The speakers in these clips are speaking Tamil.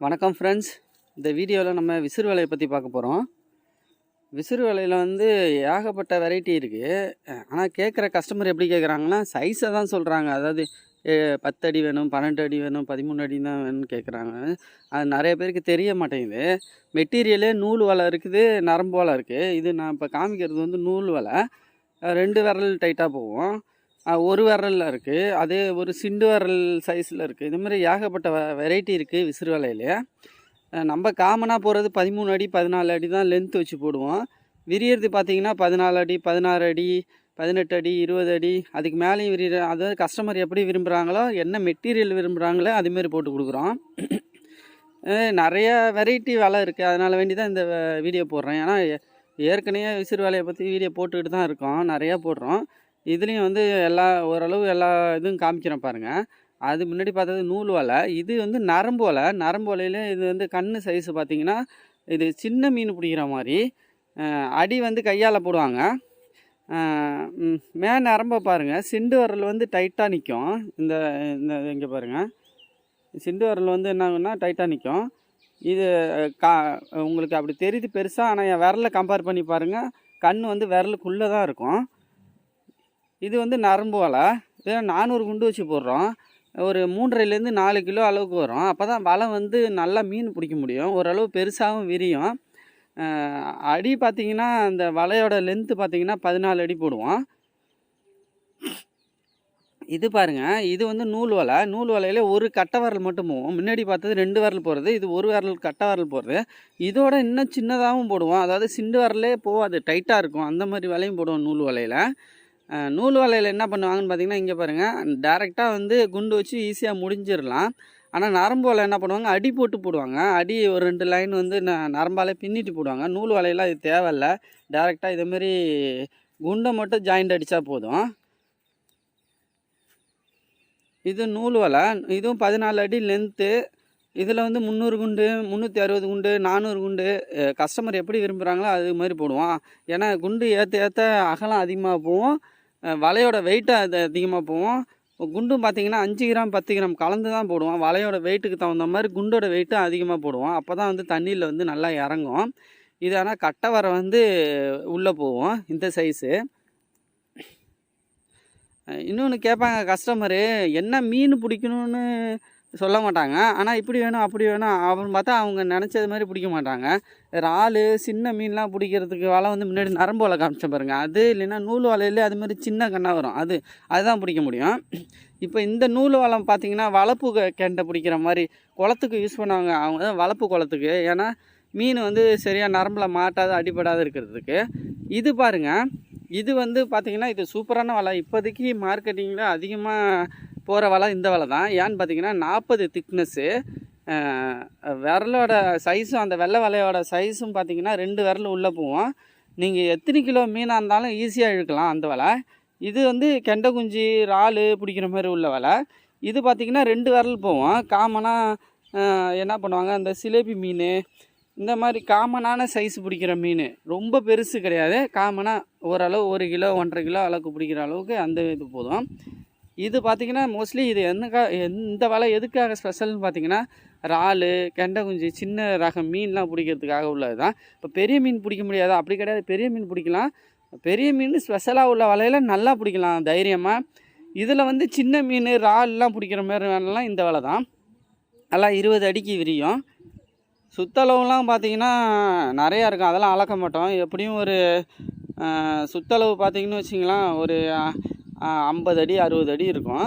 வணக்கம் ஃப்ரெண்ட்ஸ் இந்த வீடியோவில் நம்ம விசிறு வேலையை பற்றி பார்க்க போகிறோம் விசிறு வேலையில் வந்து ஏகப்பட்ட வெரைட்டி இருக்குது ஆனால் கேட்குற கஸ்டமர் எப்படி கேட்குறாங்கன்னா சைஸை தான் சொல்கிறாங்க அதாவது பத்து அடி வேணும் பன்னெண்டு அடி வேணும் பதிமூணு அடி தான் வேணும்னு கேட்குறாங்க அது நிறைய பேருக்கு தெரிய மாட்டேங்குது. மெட்டீரியலே நூல் வலை இருக்குது நரம்பு வலை இருக்குது இது நான் இப்போ காமிக்கிறது வந்து நூல் வலை. ரெண்டு விரல் டைட்டாக போகும். ஒரு விரலில் இருக்குது அதே ஒரு சிண்டு விரல் சைஸில் இருக்குது இது மாதிரி ஏகப்பட்ட வெரைட்டி இருக்குது விசிறு வலையிலே நம்ம காமனாக போகிறது பதிமூணு அடி பதினாலு அடி தான் லென்த் வச்சு போடுவோம். விரியறது பார்த்திங்கன்னா பதினாலு அடி பதினாறு அடி பதினெட்டு அடி இருபது அடி அதுக்கு மேலேயும் விரிகிற அதாவது கஸ்டமர் எப்படி விரும்புகிறாங்களோ என்ன மெட்டீரியல் விரும்புகிறாங்களோ அதுமாரி போட்டு கொடுக்குறோம். நிறைய வெரைட்டி வலை இருக்குது அதனால் வேண்டி தான் இந்த வீடியோ போடுறேன். ஏன்னா ஏற்கனவே விசிறு வேலையை பற்றி வீடியோ போட்டுக்கிட்டு தான் இருக்கோம். நிறையா போடுறோம். இதுலேயும் வந்து எல்லா ஓரளவு எல்லா இதுவும் காமிக்கிறேன் பாருங்கள் அது முன்னாடி பார்த்தது நூல் வலை. இது வந்து நரம்பு வலை. நரம்பு வலையில் இது வந்து கண் சைஸ் பார்த்தீங்கன்னா இது சின்ன மீன் பிடிக்கிற மாதிரி அடி வந்து கையால் போடுவாங்க. மே நரம்பை பாருங்கள் சிண்டு வரல் வந்து டைட்டாக நிற்கும் இந்த இந்த இங்கே பாருங்கள் சிண்டு வரல் வந்து என்ன ஆகுன்னா டைட்டாக நிற்கும் இது கா உங்களுக்கு அப்படி தெரியுது பெருசாக ஆனால் என் விரலை கம்பேர் பண்ணி பாருங்கள் கண் வந்து விரலுக்குள்ளே தான் இருக்கும். இது வந்து நரம்பு வலை இதை நானூறு குண்டு வச்சு போடுறோம். ஒரு மூன்றரைலேருந்து நாலு கிலோ அளவுக்கு வரும். அப்போ தான் வலை வந்து நல்லா மீன் பிடிக்க முடியும். ஓரளவு பெருசாகவும் விரியும். அடி பார்த்தீங்கன்னா அந்த வலையோட லென்த்து பார்த்திங்கன்னா பதினாலு அடி போடுவோம். இது பாருங்கள் இது வந்து நூல் வலை நூல் வலையில் ஒரு கட்டை வரல் மட்டும் போகும் முன்னாடி பார்த்தது ரெண்டு வரல் போகிறது இது ஒரு விரல் கட்டை வரல் போகிறது இதோட இன்னும் சின்னதாகவும் போடுவோம். அதாவது சிண்டு வரலே போகாது. டைட்டாக இருக்கும். அந்த மாதிரி வலையும் போடுவோம் நூல் வலையில் நூல் வலையில் என்ன பண்ணுவாங்கன்னு பார்த்தீங்கன்னா இங்கே பாருங்கள் டேரெக்டாக வந்து குண்டு வச்சு ஈஸியாக முடிஞ்சிடலாம் ஆனால் நரம்பு வலை என்ன பண்ணுவாங்க? அடி போட்டு போடுவாங்க. அடி ஒரு ரெண்டு லைன் வந்து ந நரம்பாலே பின்னிட்டு போடுவாங்க. நூல் வலையெல்லாம் இது தேவையில்ல. டேரெக்டாக இதேமாரி குண்டை மட்டும் ஜாயிண்ட் அடித்தா போதும். இது நூல் வலை. இதுவும் பதினாலு அடி லென்த்து இதில் வந்து முந்நூறு குண்டு முந்நூற்றி அறுபது குண்டு நானூறு குண்டு கஸ்டமர் எப்படி விரும்புகிறாங்களோ அது மாதிரி போடுவோம். ஏன்னா குண்டு ஏற்ற ஏற்ற அகலம் அதிகமாக போகும் வலையோட வெயிட்டு அது அதிகமாக போவோம். குண்டும் பார்த்திங்கன்னா அஞ்சு கிராம் பத்து கிராம் கலந்து தான் போடுவோம். வலையோட வெயிட்டுக்கு தகுந்த மாதிரி குண்டோட வெயிட்டும் அதிகமாக போடுவோம். அப்போ தான் வந்து தண்ணியில் வந்து நல்லா இறங்கும். இது ஆனால் கட்டை வர வந்து உள்ளே போவோம் இந்த சைஸு இன்னொன்று கேட்பாங்க கஸ்டமரு என்ன மீன் பிடிக்கணும்னு சொல்ல மாட்டாங்க. ஆனால் இப்படி வேணும் அப்படி வேணும் அப்படின்னு பார்த்தா அவங்க நினச்சது மாதிரி பிடிக்க மாட்டாங்க. இறால் சின்ன மீன்லாம் பிடிக்கிறதுக்கு வலை வந்து முன்னாடி நரம்பு வலை காமிச்ச பாருங்க. அது இல்லைன்னா நூல் வலையிலே அது மாதிரி சின்ன கண்ணாக வரும். அது அதுதான் பிடிக்க முடியும். இப்போ இந்த நூல் வளம் பார்த்தீங்கன்னா வளப்பு கெண்டை பிடிக்கிற மாதிரி குளத்துக்கு யூஸ் பண்ணுவாங்க. அவங்க தான் வளப்பு குளத்துக்கு. ஏன்னா மீன் வந்து சரியாக நரம்பில் மாட்டாத அடிபடாத இருக்கிறதுக்கு. இது பாருங்கள் இது வந்து பார்த்திங்கன்னா இது சூப்பரான வலை. இப்போதைக்கு மார்க்கெட்டிங்கில் அதிகமாக போகிற வலை இந்த வலை தான். ஏன்னு பார்த்தீங்கன்னா நாற்பது திக்னஸ்ஸு விரலோட சைஸும் அந்த வெள்ளை வலையோட சைஸும் பார்த்தீங்கன்னா ரெண்டு விரல் உள்ளே போவோம் நீங்கள் எத்தனை கிலோ மீனாக இருந்தாலும் ஈஸியாக இழுக்கலாம் அந்த வலை. இது வந்து கெண்டை குஞ்சு இறால் பிடிக்கிற மாதிரி உள்ள வலை. இது பார்த்தீங்கன்னா ரெண்டு விரல் போவோம் காமனாக என்ன பண்ணுவாங்க? அந்த சிலேபி மீன் இந்த மாதிரி காமனான சைஸ் பிடிக்கிற மீன். ரொம்ப பெருசு கிடையாது. காமனாக ஓரளவு ஒரு கிலோ ஒன்றரை கிலோ அளவுக்கு பிடிக்கிற அளவுக்கு அந்த இது போதும். இது பார்த்திங்கன்னா மோஸ்ட்லி இது என்னக்கா இந்த வலை எதுக்காக ஸ்பெஷல்னு பார்த்தீங்கன்னா இறால் கெண்டை குஞ்சு சின்ன ரகம் மீன்லாம் பிடிக்கிறதுக்காக உள்ளது தான் இப்போ பெரிய மீன் பிடிக்க முடியாது? அப்படி கிடையாது. பெரிய மீன் பிடிக்கலாம். பெரிய மீன் ஸ்பெஷலாக உள்ள வலையில் நல்லா பிடிக்கலாம் தைரியமாக இதில் வந்து சின்ன மீன் இறால்லாம் பிடிக்கிற மாதிரி வேலைலாம் இந்த வலை தான் நல்லா இருபது அடிக்கு விரியும். சுத்தளவுலாம் பார்த்திங்கன்னா நிறையா இருக்கும். அதெல்லாம் அளக்க மாட்டோம். எப்படியும் ஒரு சுத்தளவு பார்த்தீங்கன்னு வச்சிங்களேன் ஒரு ஐம்பது அடி அறுபது அடி இருக்கும்.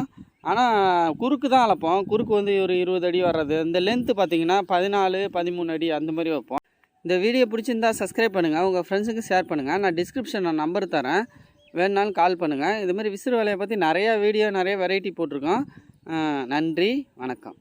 ஆனால் குறுக்கு தான் அளப்போம் குறுக்கு வந்து ஒரு இருபது அடி வர்றது. இந்த லென்த்து பார்த்தீங்கன்னா பதினாலு பதிமூணு அடி அந்த மாதிரி வைப்போம். இந்த வீடியோ பிடிச்சிருந்தா சப்ஸ்கிரைப் பண்ணுங்கள் உங்கள் ஃப்ரெண்ட்ஸுக்கு ஷேர் பண்ணுங்கள் நான் டிஸ்கிரிப்ஷன் நான் நம்பர் தரேன். வேணுனாலும் கால் பண்ணுங்கள் இது மாதிரி விசிறு வேலையை பற்றி நிறையா வீடியோ நிறைய வெரைட்டி போட்டிருக்கோம். நன்றி. வணக்கம்.